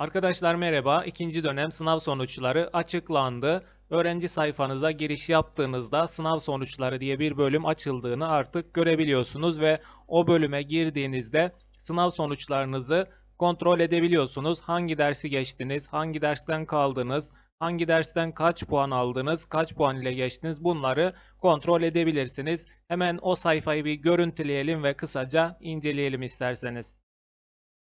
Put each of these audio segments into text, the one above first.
Arkadaşlar merhaba. İkinci dönem sınav sonuçları açıklandı. Öğrenci sayfanıza giriş yaptığınızda sınav sonuçları diye bir bölüm açıldığını artık görebiliyorsunuz ve o bölüme girdiğinizde sınav sonuçlarınızı kontrol edebiliyorsunuz. Hangi dersi geçtiniz, hangi dersten kaldınız, hangi dersten kaç puan aldınız, kaç puan ile geçtiniz bunları kontrol edebilirsiniz. Hemen o sayfayı bir görüntüleyelim ve kısaca inceleyelim isterseniz.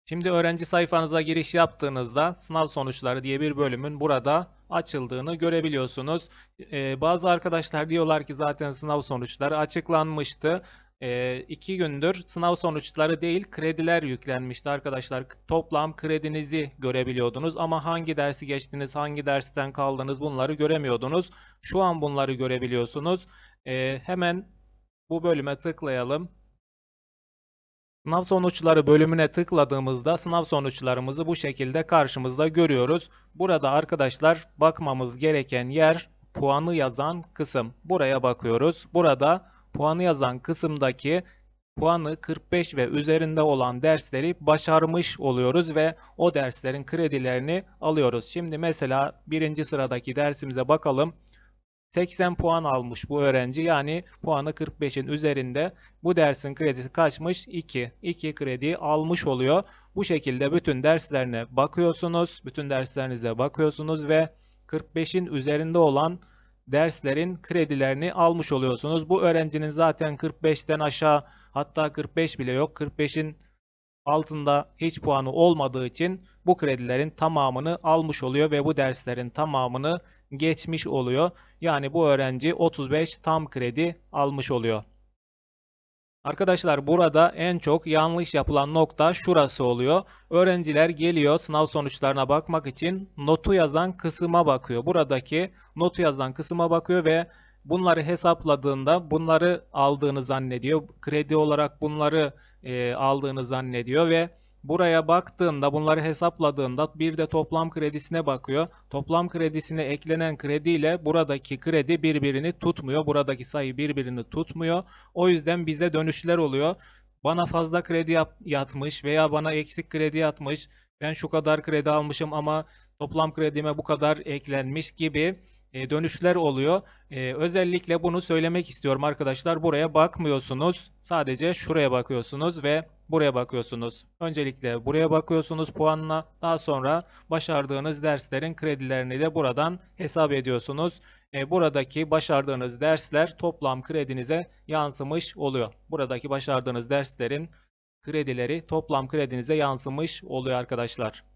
Şimdi öğrenci sayfanıza giriş yaptığınızda sınav sonuçları diye bir bölümün burada açıldığını görebiliyorsunuz. Ee, bazı arkadaşlar diyorlar ki zaten sınav sonuçları açıklanmıştı. Ee, iki gündür sınav sonuçları değil krediler yüklenmişti arkadaşlar. Toplam kredinizi görebiliyordunuz ama hangi dersi geçtiniz, hangi dersten kaldınız bunları göremiyordunuz. Şu an bunları görebiliyorsunuz. Ee, hemen bu bölüme tıklayalım. Sınav sonuçları bölümüne tıkladığımızda sınav sonuçlarımızı bu şekilde karşımızda görüyoruz. Burada arkadaşlar bakmamız gereken yer puanı yazan kısım. Buraya bakıyoruz. Burada puanı yazan kısımdaki puanı 45 ve üzerinde olan dersleri başarmış oluyoruz ve o derslerin kredilerini alıyoruz. Şimdi mesela birinci sıradaki dersimize bakalım. 80 puan almış bu öğrenci. Yani puanı 45'in üzerinde. Bu dersin kredisi kaçmış? 2. 2 kredi almış oluyor. Bu şekilde bütün derslerine bakıyorsunuz. Bütün derslerinize bakıyorsunuz ve 45'in üzerinde olan derslerin kredilerini almış oluyorsunuz. Bu öğrencinin zaten 45'ten aşağı hatta 45 bile yok. 45'in altında hiç puanı olmadığı için bu kredilerin tamamını almış oluyor ve bu derslerin tamamını geçmiş oluyor. Yani bu öğrenci 35 tam kredi almış oluyor. Arkadaşlar burada en çok yanlış yapılan nokta şurası oluyor. Öğrenciler geliyor sınav sonuçlarına bakmak için notu yazan kısma bakıyor. Buradaki notu yazan kısma bakıyor ve bunları hesapladığında bunları aldığını zannediyor. Kredi olarak bunları e, aldığını zannediyor ve Buraya baktığında bunları hesapladığında bir de toplam kredisine bakıyor. Toplam kredisine eklenen kredi ile buradaki kredi birbirini tutmuyor. Buradaki sayı birbirini tutmuyor. O yüzden bize dönüşler oluyor. Bana fazla kredi yatmış veya bana eksik kredi yatmış. Ben şu kadar kredi almışım ama toplam kredime bu kadar eklenmiş gibi dönüşler oluyor. E, özellikle bunu söylemek istiyorum arkadaşlar. Buraya bakmıyorsunuz. Sadece şuraya bakıyorsunuz ve buraya bakıyorsunuz. Öncelikle buraya bakıyorsunuz puanla. Daha sonra başardığınız derslerin kredilerini de buradan hesap ediyorsunuz. E, buradaki başardığınız dersler toplam kredinize yansımış oluyor. Buradaki başardığınız derslerin kredileri toplam kredinize yansımış oluyor arkadaşlar.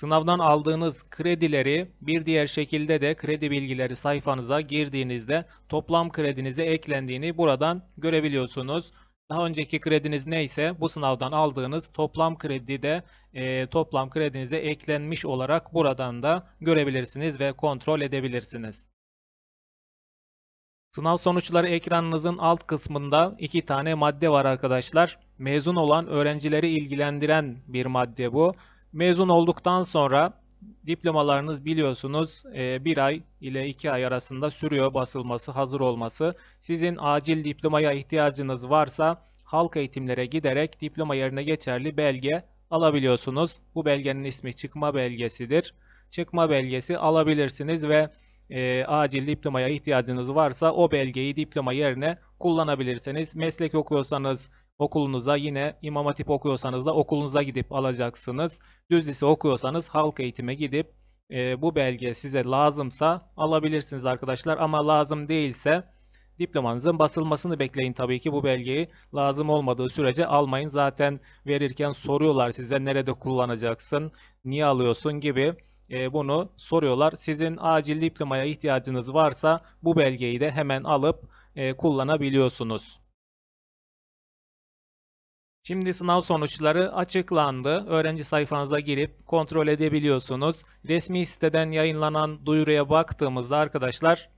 Sınavdan aldığınız kredileri bir diğer şekilde de kredi bilgileri sayfanıza girdiğinizde toplam kredinize eklendiğini buradan görebiliyorsunuz. Daha önceki krediniz neyse bu sınavdan aldığınız toplam kredi de e, toplam kredinize eklenmiş olarak buradan da görebilirsiniz ve kontrol edebilirsiniz. Sınav sonuçları ekranınızın alt kısmında iki tane madde var arkadaşlar. Mezun olan öğrencileri ilgilendiren bir madde bu. Mezun olduktan sonra diplomalarınız biliyorsunuz e, bir ay ile iki ay arasında sürüyor basılması, hazır olması. Sizin acil diplomaya ihtiyacınız varsa halk eğitimlere giderek diploma yerine geçerli belge alabiliyorsunuz. Bu belgenin ismi çıkma belgesidir. Çıkma belgesi alabilirsiniz ve e, acil diplomaya ihtiyacınız varsa o belgeyi diploma yerine kullanabilirsiniz. Meslek okuyorsanız okulunuza yine İmam Hatip okuyorsanız da okulunuza gidip alacaksınız. Düz lise okuyorsanız halk eğitime gidip e, bu belge size lazımsa alabilirsiniz arkadaşlar. Ama lazım değilse diplomanızın basılmasını bekleyin tabii ki bu belgeyi. Lazım olmadığı sürece almayın. Zaten verirken soruyorlar size nerede kullanacaksın, niye alıyorsun gibi e, bunu soruyorlar. Sizin acil diplomaya ihtiyacınız varsa bu belgeyi de hemen alıp e, kullanabiliyorsunuz. Şimdi sınav sonuçları açıklandı. Öğrenci sayfanıza girip kontrol edebiliyorsunuz. Resmi siteden yayınlanan duyuruya baktığımızda arkadaşlar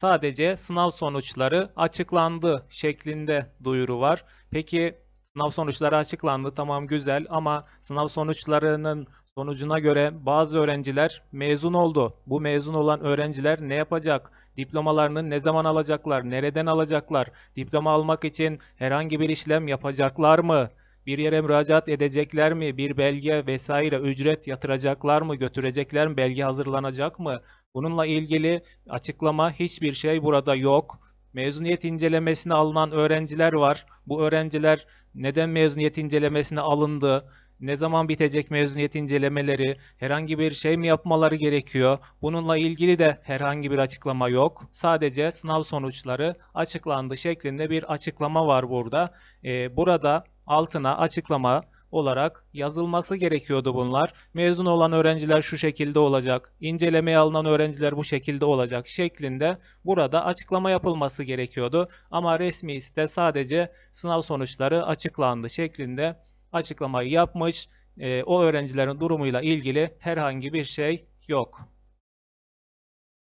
sadece sınav sonuçları açıklandı şeklinde duyuru var. Peki sınav sonuçları açıklandı tamam güzel ama sınav sonuçlarının sonucuna göre bazı öğrenciler mezun oldu. Bu mezun olan öğrenciler ne yapacak? Diplomalarını ne zaman alacaklar? Nereden alacaklar? Diploma almak için herhangi bir işlem yapacaklar mı? Bir yere müracaat edecekler mi? Bir belge vesaire ücret yatıracaklar mı? Götürecekler mi? Belge hazırlanacak mı? Bununla ilgili açıklama hiçbir şey burada yok. Mezuniyet incelemesine alınan öğrenciler var. Bu öğrenciler neden mezuniyet incelemesine alındı? Ne zaman bitecek mezuniyet incelemeleri? Herhangi bir şey mi yapmaları gerekiyor? Bununla ilgili de herhangi bir açıklama yok. Sadece sınav sonuçları açıklandı şeklinde bir açıklama var burada. Ee, burada altına açıklama olarak yazılması gerekiyordu bunlar. Mezun olan öğrenciler şu şekilde olacak, incelemeye alınan öğrenciler bu şekilde olacak şeklinde burada açıklama yapılması gerekiyordu. Ama resmi site sadece sınav sonuçları açıklandı şeklinde açıklamayı yapmış. E, o öğrencilerin durumuyla ilgili herhangi bir şey yok.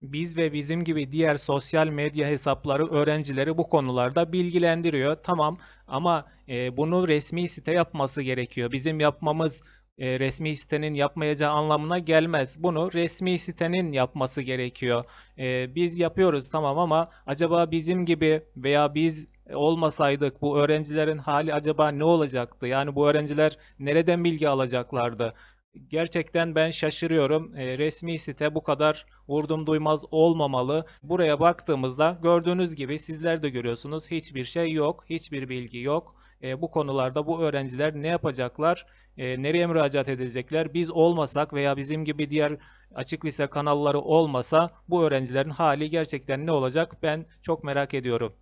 Biz ve bizim gibi diğer sosyal medya hesapları öğrencileri bu konularda bilgilendiriyor. Tamam ama e, bunu resmi site yapması gerekiyor. Bizim yapmamız e, resmi sitenin yapmayacağı anlamına gelmez. Bunu resmi sitenin yapması gerekiyor. E, biz yapıyoruz tamam ama acaba bizim gibi veya biz olmasaydık bu öğrencilerin hali acaba ne olacaktı? Yani bu öğrenciler nereden bilgi alacaklardı? Gerçekten ben şaşırıyorum. E, resmi site bu kadar vurdum duymaz olmamalı. Buraya baktığımızda gördüğünüz gibi sizler de görüyorsunuz hiçbir şey yok, hiçbir bilgi yok. E, bu konularda bu öğrenciler ne yapacaklar, e, nereye müracaat edecekler? Biz olmasak veya bizim gibi diğer açık lise kanalları olmasa bu öğrencilerin hali gerçekten ne olacak? Ben çok merak ediyorum.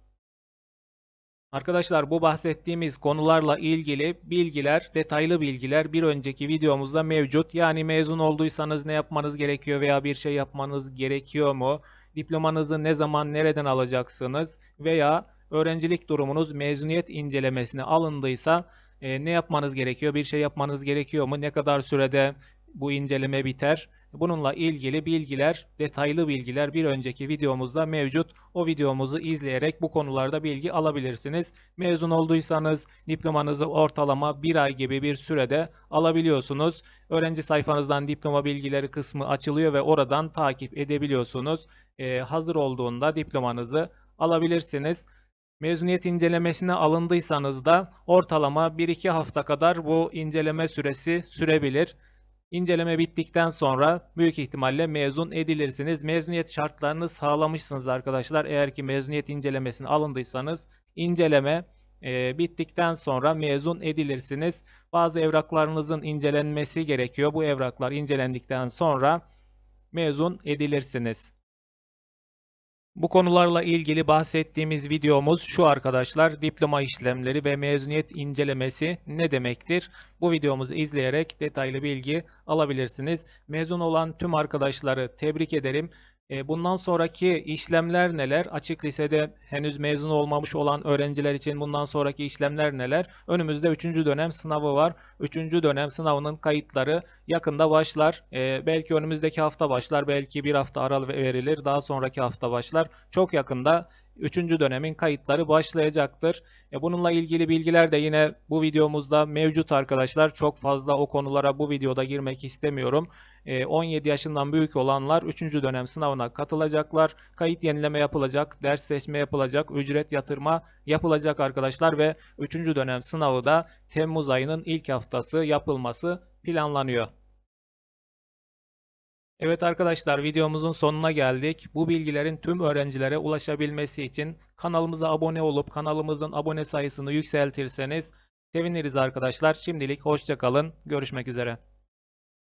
Arkadaşlar bu bahsettiğimiz konularla ilgili bilgiler, detaylı bilgiler bir önceki videomuzda mevcut. Yani mezun olduysanız ne yapmanız gerekiyor veya bir şey yapmanız gerekiyor mu? Diplomanızı ne zaman nereden alacaksınız? Veya öğrencilik durumunuz mezuniyet incelemesine alındıysa e, ne yapmanız gerekiyor? Bir şey yapmanız gerekiyor mu? Ne kadar sürede bu inceleme biter? Bununla ilgili bilgiler, detaylı bilgiler bir önceki videomuzda mevcut. O videomuzu izleyerek bu konularda bilgi alabilirsiniz. Mezun olduysanız diplomanızı ortalama bir ay gibi bir sürede alabiliyorsunuz. Öğrenci sayfanızdan diploma bilgileri kısmı açılıyor ve oradan takip edebiliyorsunuz. Ee, hazır olduğunda diplomanızı alabilirsiniz. Mezuniyet incelemesine alındıysanız da ortalama 1-2 hafta kadar bu inceleme süresi sürebilir. İnceleme bittikten sonra büyük ihtimalle mezun edilirsiniz. Mezuniyet şartlarını sağlamışsınız arkadaşlar. Eğer ki mezuniyet incelemesine alındıysanız inceleme e, bittikten sonra mezun edilirsiniz. Bazı evraklarınızın incelenmesi gerekiyor. Bu evraklar incelendikten sonra mezun edilirsiniz. Bu konularla ilgili bahsettiğimiz videomuz şu arkadaşlar. Diploma işlemleri ve mezuniyet incelemesi ne demektir? Bu videomuzu izleyerek detaylı bilgi alabilirsiniz. Mezun olan tüm arkadaşları tebrik ederim. E, bundan sonraki işlemler neler? Açık lisede henüz mezun olmamış olan öğrenciler için bundan sonraki işlemler neler? Önümüzde 3. dönem sınavı var. 3. dönem sınavının kayıtları yakında başlar. E, belki önümüzdeki hafta başlar, belki bir hafta ara verilir, daha sonraki hafta başlar. Çok yakında 3. dönemin kayıtları başlayacaktır. E, bununla ilgili bilgiler de yine bu videomuzda mevcut arkadaşlar. Çok fazla o konulara bu videoda girmek istemiyorum. 17 e, yaşından büyük olanlar 3. dönem sınavına katılacaklar. Kayıt yenileme yapılacak, ders seçme yapılacak, ücret yatırma yapılacak arkadaşlar ve 3. dönem sınavı da Temmuz ayının ilk haftası yapılması planlanıyor. Evet arkadaşlar videomuzun sonuna geldik. Bu bilgilerin tüm öğrencilere ulaşabilmesi için kanalımıza abone olup kanalımızın abone sayısını yükseltirseniz seviniriz arkadaşlar. Şimdilik hoşçakalın. Görüşmek üzere.